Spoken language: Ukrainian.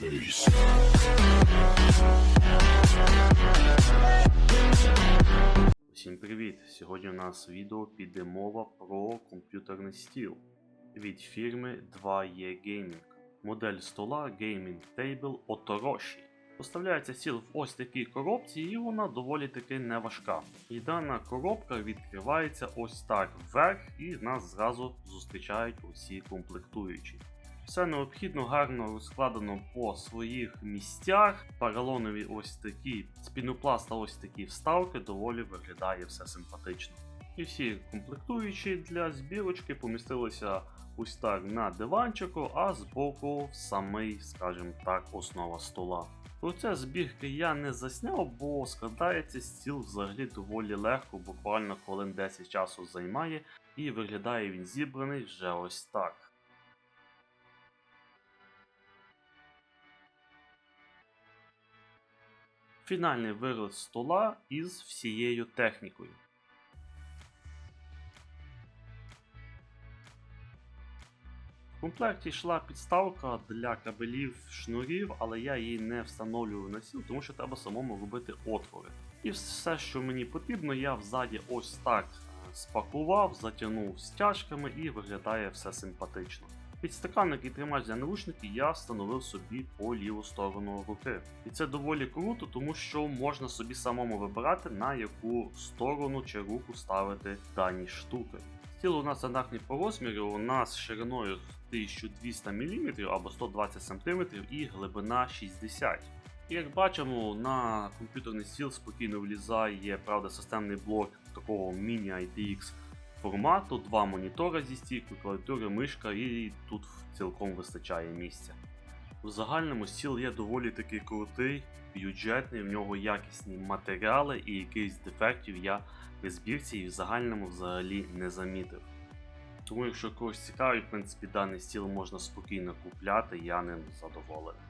Peace. Всім привіт! Сьогодні у нас відео піде мова про комп'ютерний стіл від фірми 2E Gaming. Модель стола Gaming Table Otoroshi. Поставляється стіл в ось такій коробці, і вона доволі таки не важка. І дана коробка відкривається ось так вверх, і нас зразу зустрічають усі комплектуючі. Все необхідно гарно розкладено по своїх місцях. Паралонові ось такі, з ось такі вставки, доволі виглядає все симпатично. І всі комплектуючі для збірочки помістилися ось так на диванчику, а збоку в самий, скажімо так, основа стола. Процес збірки я не засняв, бо складається стіл взагалі доволі легко, буквально хвилин 10 часу займає, і виглядає він зібраний вже ось так. Фінальний вигляд стола із всією технікою. В комплекті йшла підставка для кабелів шнурів, але я її не встановлював на стіл, тому що треба самому робити отвори. І все, що мені потрібно, я взаді ось так е, спакував, затягнув стяжками і виглядає все симпатично. Підстаканник і тримач для навушників я встановив собі по ліву сторону руки. І це доволі круто, тому що можна собі самому вибирати, на яку сторону чи руку ставити дані штуки. Стіл у нас стандартний по розміру, у нас шириною 1200 мм або 120 см і глибина 60 і Як бачимо, на комп'ютерний стіл спокійно влізає правда, системний блок такого міні-ITX формату, два монітори зі стійкою, клавіатури, мишка і тут цілком вистачає місця. В загальному стіл є доволі такий крутий, бюджетний, в нього якісні матеріали і якихось дефектів я при збірці і в загальному взагалі не замітив. Тому якщо когось цікавить, в принципі, даний стіл можна спокійно купляти, я ним задоволений.